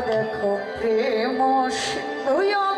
দেখো প্রেম দুয়া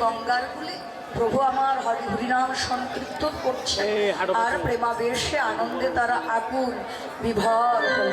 গঙ্গার কুলে প্রভু আমার হরি হরিনাম সংকীর্তন করছে। আর প্রেমাবেশে আনন্দে তারা আগুন বিভর হল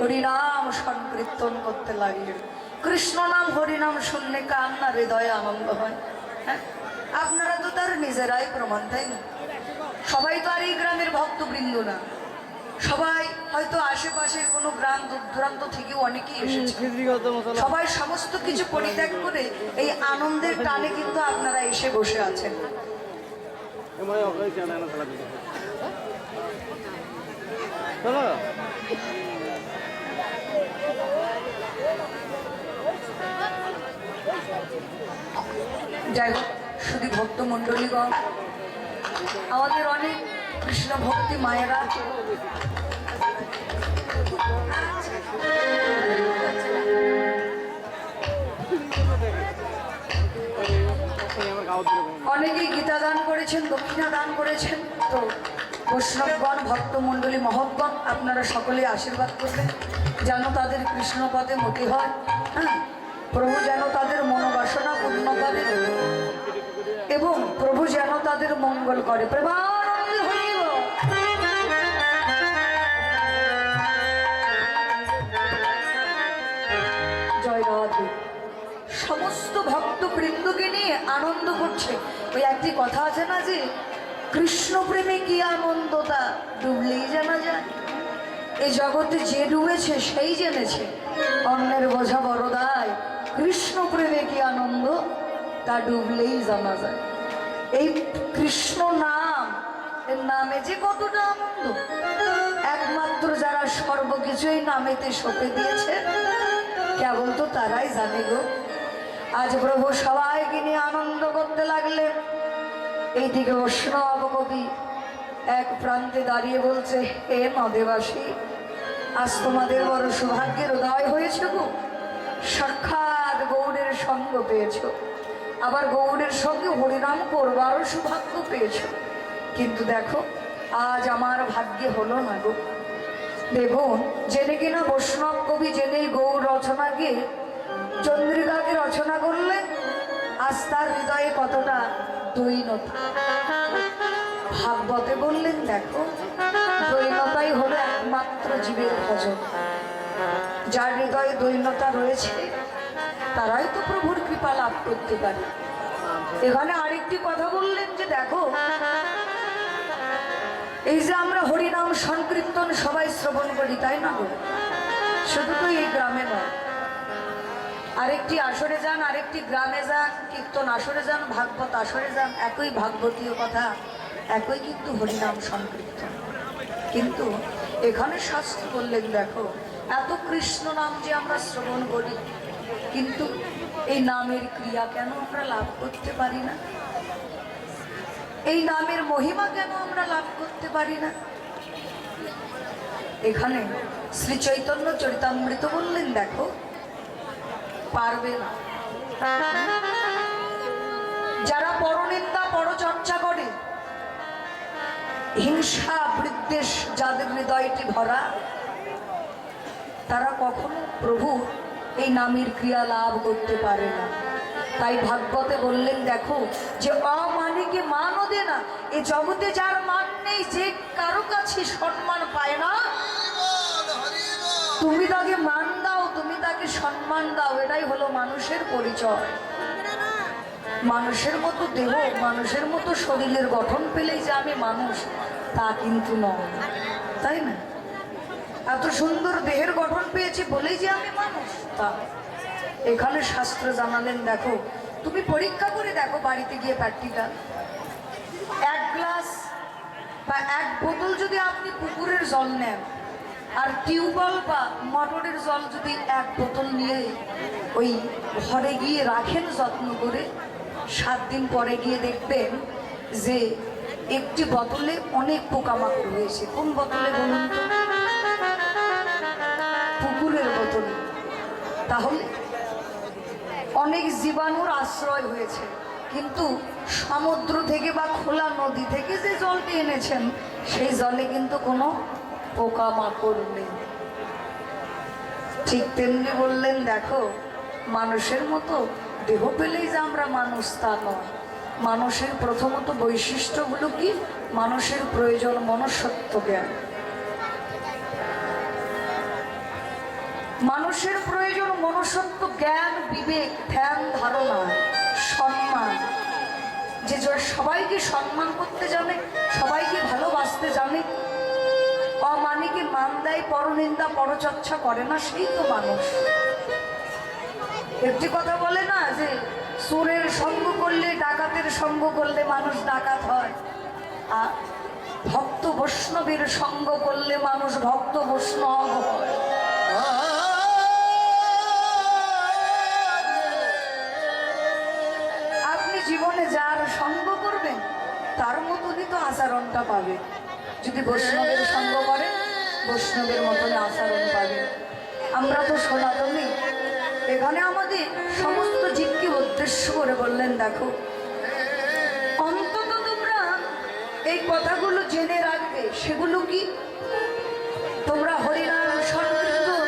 হরিনাম সংকীর্তন করতে লাগলেন কৃষ্ণ নাম, হরিনাম শুনলে কান্না হৃদয়ে আনন্দ হয়। হ্যাঁ? আপনারা তো তার নিজেরাই প্রমাণ, তাই না? সবাই তো আর এই গ্রামের ভক্তবৃন্দ না। সবাই হয়তো আশেপাশের কোনো গ্রাম দূর দূরান্ত থেকেও অনেকেই এসেছে। সবাই সমস্ত কিছু পরিত্যাগ করে এই আনন্দের টানে কিন্তু আপনারা এসে বসে আছেন। চলো। যাই হোক, শুধু ভক্ত মণ্ডলীগণ, আমাদের অনেক কৃষ্ণ ভক্তি মায়েরা। অনেকেই গীতা দান করেছেন, দক্ষিণা দান করেছেন। তো বৈষ্ণবগণ, ভক্ত মণ্ডলী মহব্বন আপনারা সকলে আশীর্বাদ করবেন। যেন তাদের কৃষ্ণ পদে মতি হয় হ্যাঁ? প্রভু যেন তাদের মনোবাসনা পূর্ণ করে। এবং প্রভু যেন তাদের মঙ্গল করে। সমস্ত ভক্ত বৃন্দকে নিয়ে আনন্দ করছে। ওই একটি কথা আছে না যে কৃষ্ণ প্রেমে কি আনন্দ তা ডুবলেই জানা যায়? এই জগতে যে ডুবেছে, সেই জেনেছে। অন্যের বোঝা বড়দায় কৃষ্ণ প্রেমে কি আনন্দ? তা ডুবলেই জানা যায়। এই কৃষ্ণ নাম, এর নামে যে কতটা আনন্দ। একমাত্র যারা সর্বকিছুই নামেতে সঁপে দিয়েছে, কেবল তো তারাই জানে গো। আজ প্রভু সবাইকে নিয়ে আনন্দ করতে লাগলেন। এইদিকে বৈষ্ণব কবি এক প্রান্তে দাঁড়িয়ে বলছে, হে নদেবাসী আজ তোমাদের বড় সৌভাগ্যের উদয় হয়েছে গো। সাক্ষাৎ গৌড়ের সঙ্গ পেয়েছ। আবার গৌড়ের সঙ্গে হরিনাম করবারও সৌভাগ্য পেয়েছ। কিন্তু দেখো, আজ আমার ভাগ্যে হলো না গো। দেখুন, জেনে কিনা বৈষ্ণব কবি জেনে গৌর রচনাকে চন্দ্রিকাকে রচনা করলেন আজ তার হৃদয়ে কতটা দৈনতা। ভাগবতে বললেন, দেখো, দৈনতাই হলো একমাত্র জীবের ভজন। যার হৃদয়ে দৈনতা রয়েছে তারাই তো প্রভুর কৃপা লাভ করতে পারে। এখানে আরেকটি কথা বললেন যে দেখো, এই যে আমরা হরিনাম সংকীর্তন সবাই শ্রবণ করি, তাই না? শুধু তো এই গ্রামে নয়। আরেকটি আসরে যান, আরেকটি গ্রামে যান, কীর্তন আসরে যান, ভাগবত আসরে যান, একই ভাগবতীয় কথা, একই কিন্তু হরিনাম সংকীর্তন। কিন্তু এখানে শাস্ত্র বললেন, দেখো, এত কৃষ্ণ নাম যে আমরা শ্রবণ করি কিন্তু এই নামের ক্রিয়া কেন আমরা লাভ করতে পারি না? এই নামের মহিমা কেন আমরা লাভ করতে পারি না? এখানে শ্রী চৈতন্য চরিতামৃত বললেন, দেখো, পারবে না। যারা পরনিন্দা, পরচর্চা করে, হিংসা, বিদ্বেষ যাদের হৃদয়টি ভরা, তারা কখনো প্রভু এই নামের ক্রিয়া লাভ করতে পারে না। তাই ভাগবতে বললেন, দেখো, যে অমানিকে মানও দে না। এ জগতে যার মান নেই যে কারও কাছে সম্মান পায় না। তুমি তাকে মান দাও, তুমি তাকে সম্মান দাও, এটাই হলো মানুষের পরিচয়। মানুষের মতো দেহ, মানুষের মতো শরীরের গঠন পেলেই যে আমি মানুষ, তা কিন্তু নয়। তাই না? এত সুন্দর দেহের গঠন পেয়েছি বলেই যে আমি মানুষ। তা, এখানে শাস্ত্র জানালেন, দেখো, তুমি পরীক্ষা করে দেখো বাড়িতে গিয়ে প্র্যাকটিক্যাল এক গ্লাস বা এক বোতল যদি আপনি পুকুরের জল নেন, আর টিউবওয়েল বা মটরের জল যদি এক বোতল নিয়ে ওই ঘরে গিয়ে রাখেন যত্ন করে, সাত দিন পরে গিয়ে দেখবেন যে একটি বোতলে অনেক পোকামাকড় হয়েছে। কোন বোতলে বলুন তো? তাহলে অনেক জীবাণুর আশ্রয় হয়েছে। কিন্তু সমুদ্র থেকে বা খোলা নদী থেকে যে জলটি এনেছেন, সেই জলে কিন্তু কোনো পোকামাকড় নেই। ঠিক তেমনি বললেন, দেখো, মানুষের মতো দেহ পেলেই যে আমরা মানুষ তা নয়। মানুষের প্রথমত বৈশিষ্ট্যগুলো কি? মানুষের প্রয়োজন মনুষ্যত্ব জ্ঞান। মানুষের প্রয়োজন মনুষ্যত্ব, জ্ঞান, বিবেক, ধ্যান, ধারণা, সম্মান। যে সবাইকে সম্মান করতে জানে, সবাইকে ভালোবাসতে জানে, অমানিকে মান দেয় পরনিন্দা, পরচর্চা করে না, সেই তো মানুষ। একটি কথা বলে না যে সুরের সঙ্গ করলে ডাকাতের সঙ্গ করলে মানুষ ডাকাত হয়। আর ভক্ত বৈষ্ণবের সঙ্গ করলে মানুষ ভক্ত বৈষ্ণব হয়। তার মতনই তো আচরণটা পাবে। যদি বৈষ্ণবের সঙ্গ করেন, বৈষ্ণবের মতন আচরণ পাবে আমরা তো সনাতনী। এখানে আমাদের সমস্ত জীবকে উদ্দেশ্য করে বললেন, দেখো। অন্তত তোমরা এই কথাগুলো জেনে রাখবে। সেগুলো কি? তোমরা হরিনাম সংকীর্তন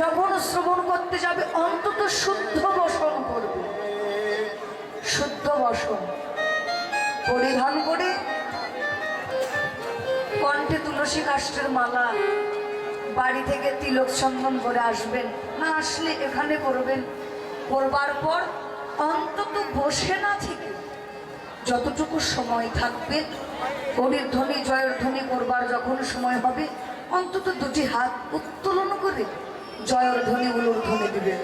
যখন শ্রবণ করতে যাবে, অন্তত শুদ্ধ বসন করবে। শুদ্ধ বসন। পরিধান করে কণ্ঠে তুলসী কাষ্টের মালা, বাড়ি থেকে তিলক চন্দন করে আসবেন। না আসলে এখানে করবেন। করবার পর অন্তত বসে না থেকে যতটুকু সময় থাকবে হরির ধ্বনি, জয়ের ধ্বনি করবার যখন সময় হবে, অন্তত দুটি হাত উত্তোলন করে জয়ের ধ্বনি উলুর ধ্বনি দিবেন।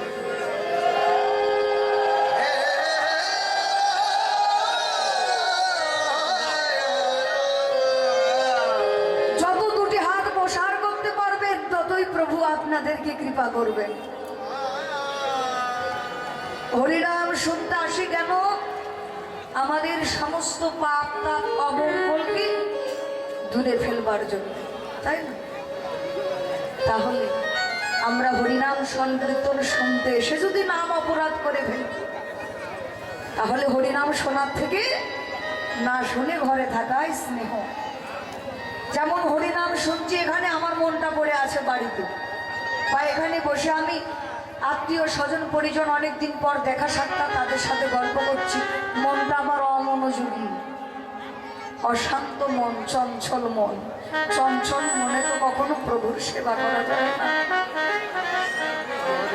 করবেন হরিনাম শুনতে আসি কেন? আমাদের সমস্ত পাপ তাপ অমঙ্গলকে দূরে ফেলবার জন্য, তাই না? তাহলে আমরা হরিনাম সংকীর্তন শুনতে এসে যদি নাম অপরাধ করে ফেলি, তাহলে হরিনাম শোনার থেকে না শুনে ঘরে থাকাই স্নেহ। যেমন হরিনাম শুনছি, এখানে আমার মনটা পড়ে আছে বাড়িতে। বা এখানে বসে আমি আত্মীয়, স্বজন, পরিজন অনেকদিন পর দেখা সাক্ষাৎ তাদের সাথে গল্প করছি। মনটা আমার অমনোযোগী। অশান্ত মন, চঞ্চল মন। চঞ্চল মনে তো কখনো প্রভুর সেবা করা যায় না।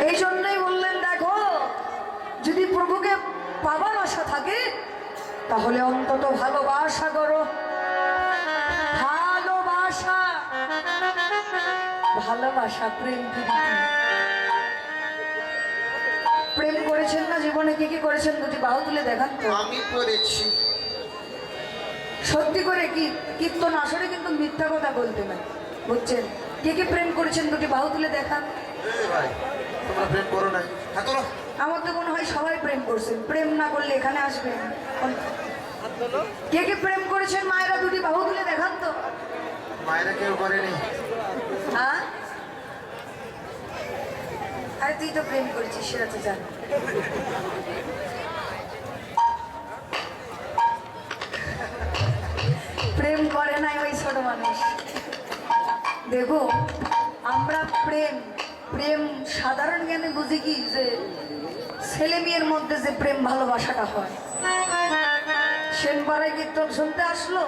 এই জন্যই বললেন, দেখো, যদি প্রভুকে পাবার আশা থাকে, তাহলে অন্তত ভালোবাসা করো। ভালোবাসা প্রেম প্রেম করেছেন না জীবনে? কি কি করেছেন দুটি বাহু তুলে দেখান তো। আমি করেছি। সত্যি করে কি? কীর্তন আসরে কিন্তু মিথ্যা কথা বলতে না বুঝছেন? কে কে প্রেম করেছেন দুটি বাহু তুলে দেখান। এ ভাই তোমরা প্রেম করো নাই হ্যাঁ আমার তো মনে হয় সবাই প্রেম করছেন। প্রেম না করলে এখানে আসবেন কে কে প্রেম করেছেন? মায়েরা দুটি বাহু তুলে দেখান তো। মায়েরা কেউ করেনি। হ্যাঁ? তুই তো প্রেম করেছিস, সেটা তো প্রেম করে নাই ওই ছোট মানুষ। দেখো, আমরা প্রেম প্রেম সাধারণ জ্ঞানে বুঝি কি যে ছেলে মেয়ের মধ্যে যে প্রেম ভালোবাসাটা হয়। সেনপাড়ায় কীর্তন শুনতে আসলো?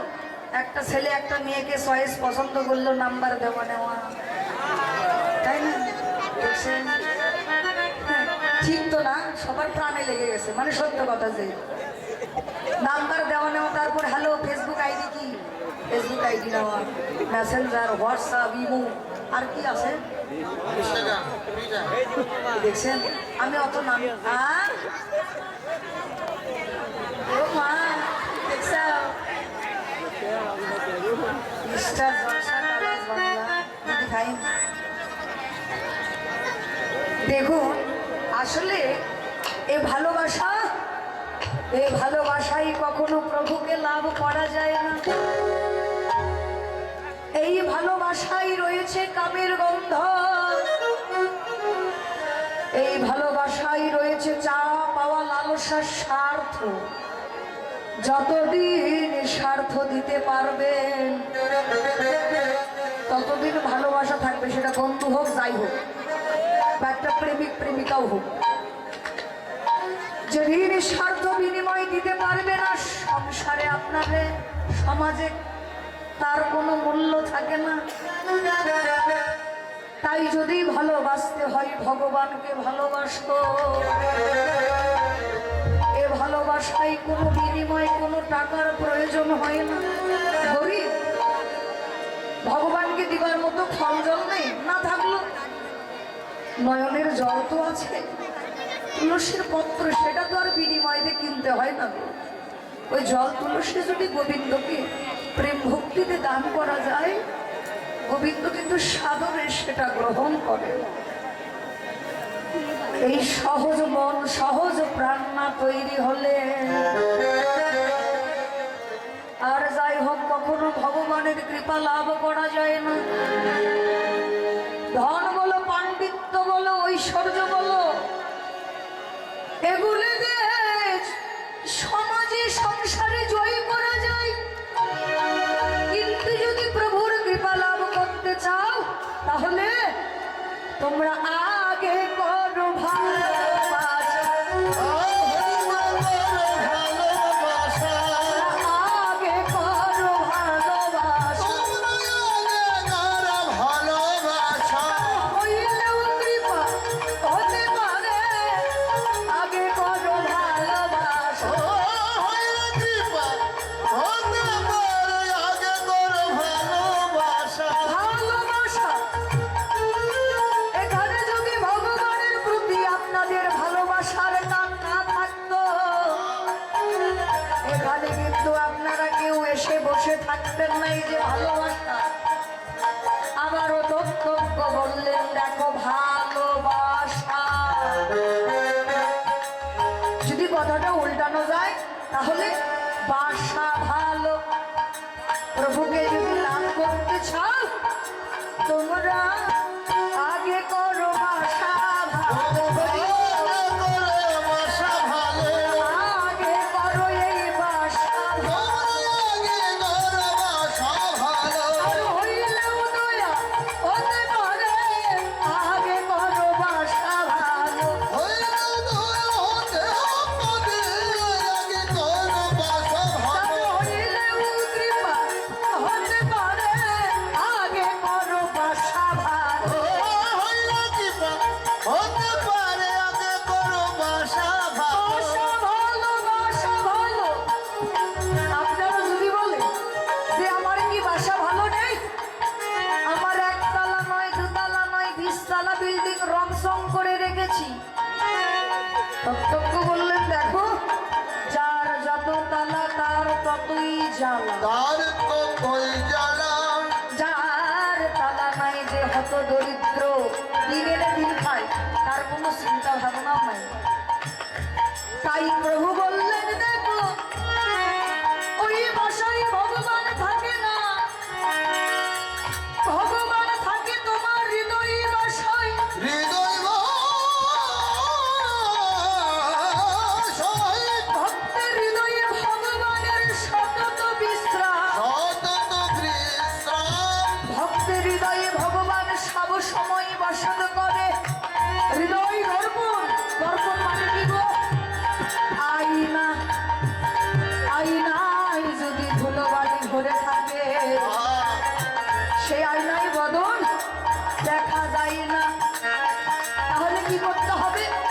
একটা ছেলে একটা মেয়েকে চয়েস পছন্দ করল নাম্বার দেওয়া নেওয়া। তাই না? ঠিক তো না সবার প্রাণে লেগে গেছে মানে সত্য কথা যে। নাম্বার দেওয়া নেওয়া তারপর হ্যালো ফেসবুক আইডি কি? ফেসবুক আইডি নেওয়া মেসেঞ্জার হোয়াটসঅ্যাপ ইমো আর কি আছে? দেখছেন? আমি অত নাম আর? দেখুন, আসলে এ ভালোবাসা, এ ভালোবাসাই কখনো প্রভুকে লাভ করা যায় না। এই ভালোবাসাই রয়েছে কামের গন্ধ। এই ভালোবাসাই রয়েছে চা পাওয়া লালসার স্বার্থ। যতদিন স্বার্থ দিতে পারবেন গভীর ভালোবাসা থাকবে, সেটা বন্ধু হোক, যাই হোক, বা একটা প্রেমিক, প্রেমিকাও হোক। যে ঋণ স্বার্থ বিনিময় দিতে পারবে না, সংসারে আপনারে সমাজে তার কোনো মূল্য থাকে না। তাই যদি ভালোবাসতে হয়, ভগবানকে ভালোবাসত। এ ভালোবাসায় কোনো বিনিময়, কোনো টাকার প্রয়োজন হয় না। দিবার মতো ফল জল নেই? না থাকল। নয়নের জল তো আছে। তুলসীর পত্র সেটা তো আর বিনিময়ে কিনতে হয় না। ওই জল তুলসী যদি গোবিন্দকে প্রেম ভক্তিতে দান করা যায়, গোবিন্দ কিন্তু সাদরে সেটা গ্রহণ করে। এই সহজ মন, সহজ প্রাণ না তৈরি হলে আর যাই হোক, কখনো ভগবানের কৃপা লাভ করা যায় না। ধন বলো, পাণ্ডিত্য বলো, ঐশ্বর্য বলো, এগুলি দিয়ে সমাজে, সংসারে জয়ী করা যায়। কিন্তু যদি প্রভুর কৃপা লাভ করতে চাও, তাহলে তোমরা আর 我们已经爬了 আরও দিন দিন খায় তার কোনো চিন্তা ভাবনা নাই। তাই প্রভু করতে হবে।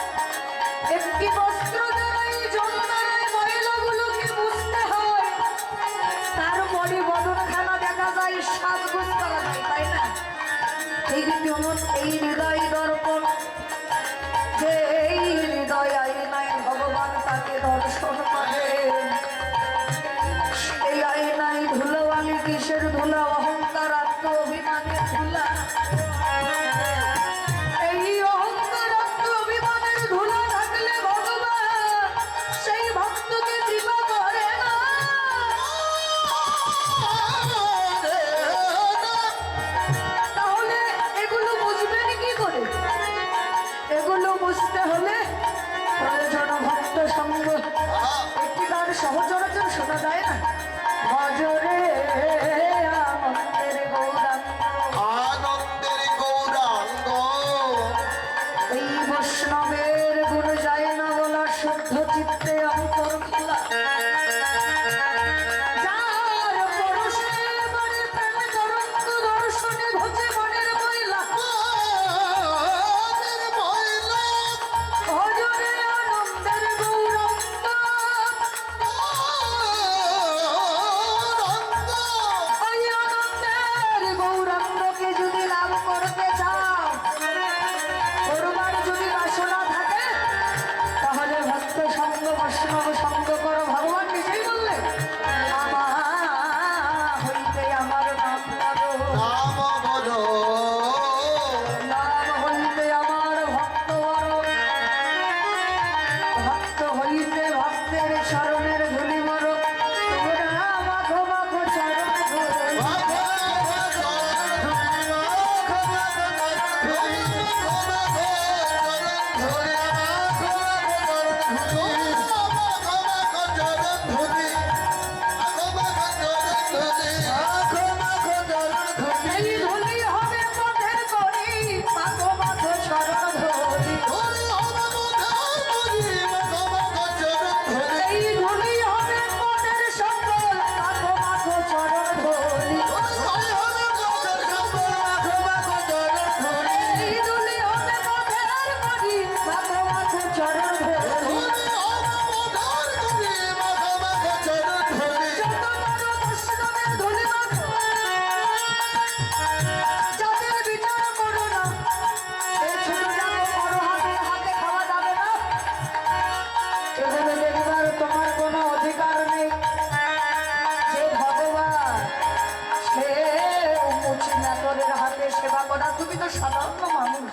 সেবা করা তুমি তো সাধারণ মানুষ।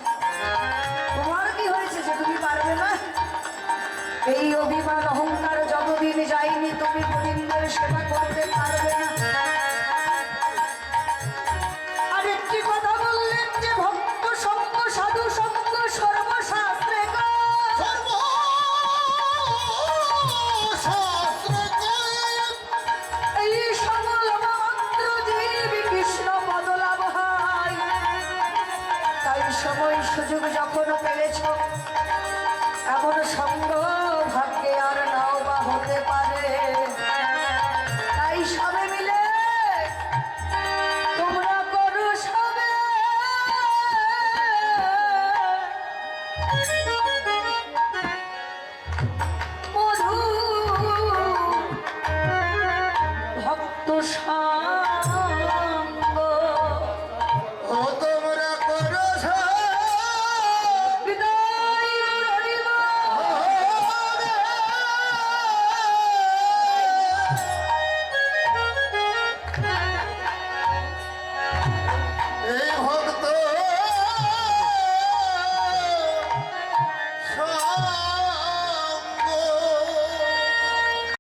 তোমার কি হয়েছে যে তুমি পারবে না? এই অভিমান, অহংকার যতদিন যায়নি, তুমি গোবিন্দের সেবা করতে পারবে না।